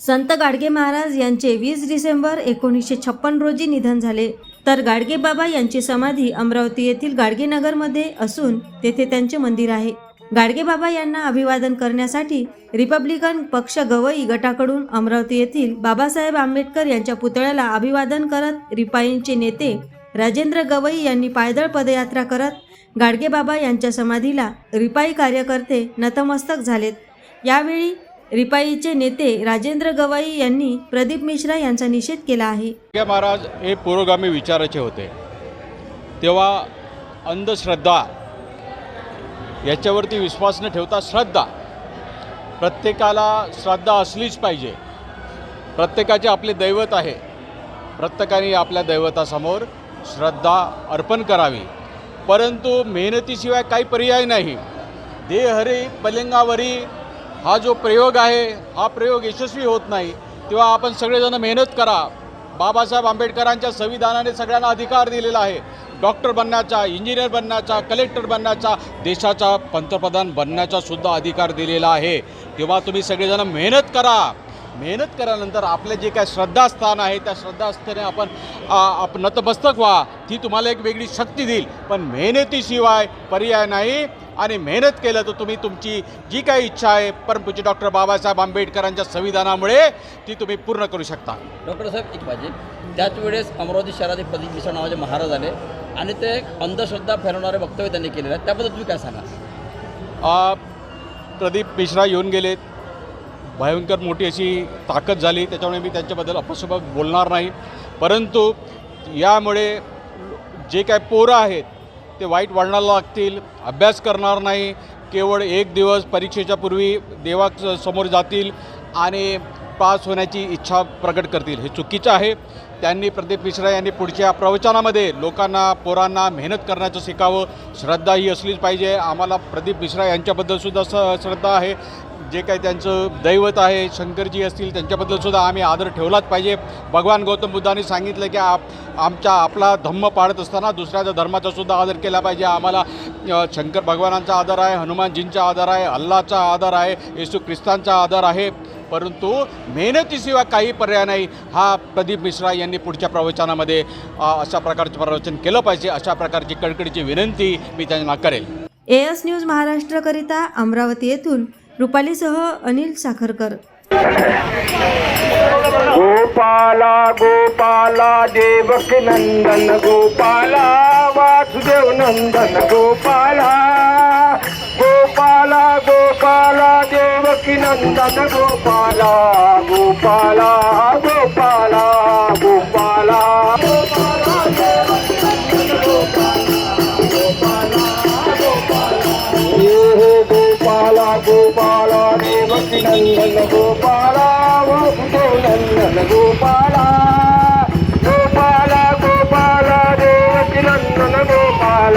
संत गाडगे महाराज यांचे वीस डिसेंबर एकोणीसशे छप्पन रोजी निधन झाले. तर गाडगे बाबा यांची समाधी अमरावती येथील गाडगेनगरमध्ये असून तेथे त्यांचे मंदिर आहे. गाडगे बाबा यांना अभिवादन करण्यासाठी रिपब्लिकन पक्ष गवई गटाकडून अमरावती येथील बाबासाहेब आंबेडकर यांच्या पुतळ्याला अभिवादन करत रिपाईंचे नेते राजेंद्र गवई यांनी पायदळ पदयात्रा करत गाडगे बाबा यांच्या समाधीला रिपाई कार्यकर्ते नतमस्तक झालेत. यावेळी रिपाईचे नेते राजेंद्र गवाई यांनी प्रदीप मिश्रा यांचा निषेध केला आहे. महाराज हे पुरोगामी विचाराचे होते. तेव्हा अंधश्रद्धा याच्यावरती विश्वास न ठेवता श्रद्धा. प्रत्येकाला श्रद्धा असलीच पाहिजे. प्रत्येकाचे आपले दैवत आहे. प्रत्येकाने आपल्या दैवतासमोर श्रद्धा अर्पण करावी. परंतु मेहनतीशिवाय काही पर्याय नाही. देहरी पलिंगावरी हा जो प्रयोग आहे हा प्रयोग यशस्वी होत नाही तेव्हा आपण सगळेजण मेहनत करा. बाबासाहेब आंबेडकरांच्या संविधानाने सगळ्यांना अधिकार दिलेला आहे. डॉक्टर बनण्याचा इंजिनियर बनण्याचा कलेक्टर बनण्याचा देशाचा पंतप्रधान बनण्याचा सुद्धा अधिकार दिलेला आहे. तेव्हा तुम्ही सगळेजण मेहनत करा. मेहनत केल्यानंतर आपले जे काय श्रद्धास्थान आहे त्या श्रद्धास्थाने आपण आप नतमस्तक व्हा. ती तुम्हाला एक वेगळी शक्ती देईल. पण मेहनतीशिवाय पर्याय नाही आणि मेहनत केलं तर तुम्ही तुमची जी काही इच्छा आहे परमपूज्य डॉक्टर बाबासाहेब आंबेडकरांच्या संविधानामुळे ती तुम्ही पूर्ण करू शकता. डॉक्टर साहेब एक पाहिजे. त्याच वेळेस अमरावती शहरात एक प्रदीप मिश्रा नावाचे महाराज आले आणि ते अंधश्रद्धा फैलवणारे वक्तव्य त्यांनी केलेलं आहे त्याबद्दल तुम्ही काय सांगा प्रदीप मिश्रा येऊन गेलेत. भयंकर मोठी अशी ताकद झाली. त्याच्यामुळे मी त्यांच्याबद्दल अपशब्द बोलणार नाही. परंतु यामुळे जे काय पोरं आहेत ते वाईट वळणाला लागतील अभ्यास करणार नाही. केवळ एक दिवस परीक्षेच्या पूर्वी देवा समोर जातील आणि पास होण्याची इच्छा प्रकट करतील. हे चुकीचं आहे. त्यांनी प्रदीप मिश्रा यांनी पुढच्या प्रवचनामध्ये लोकांना पोरांना मेहनत करण्याचं शिकावं. श्रद्धा ही असलीच पाहिजे. आम्हाला प्रदीप मिश्रा यांच्याबद्दलसुद्धा स श्रद्धा आहे. जे काही त्यांचं दैवत आहे शंकरजी असतील त्यांच्याबद्दलसुद्धा आम्ही आदर ठेवलाच पाहिजे. भगवान गौतम बुद्धांनी सांगितलं की आप आमच्या आपला धम्म पाळत असताना दुसऱ्याच्या धर्माचा सुद्धा आदर केला पाहिजे. आम्हाला शंकर भगवानांचा आदर आहे हनुमानजींचा आदर आहे अल्लाचा आदर आहे येशू ख्रिस्तांचा आदर आहे. परंतु मेहनतीशिवाय काही पर्याय नाही. हा प्रदीप मिश्रा यांनी पुढच्या प्रवचनामध्ये अशा प्रकारचं प्रवचन केलं पाहिजे. अशा प्रकारची कडकडीची विनंती मी त्यांना करेल. एएस न्यूज महाराष्ट्रकरिता अमरावती येथून रुपालीसह अनिल साखरकर. गोपाला गोपाला देवक नंदन गोपाला वासुदेव नंदन गोपाला गोपाला गोपाला देवकी नंदन गोपाला गोपाला गोपाला నందన గోపాల ఓపుతో నందన గోపాల గోపాల గోపాల దేవకి నందన గోపాల.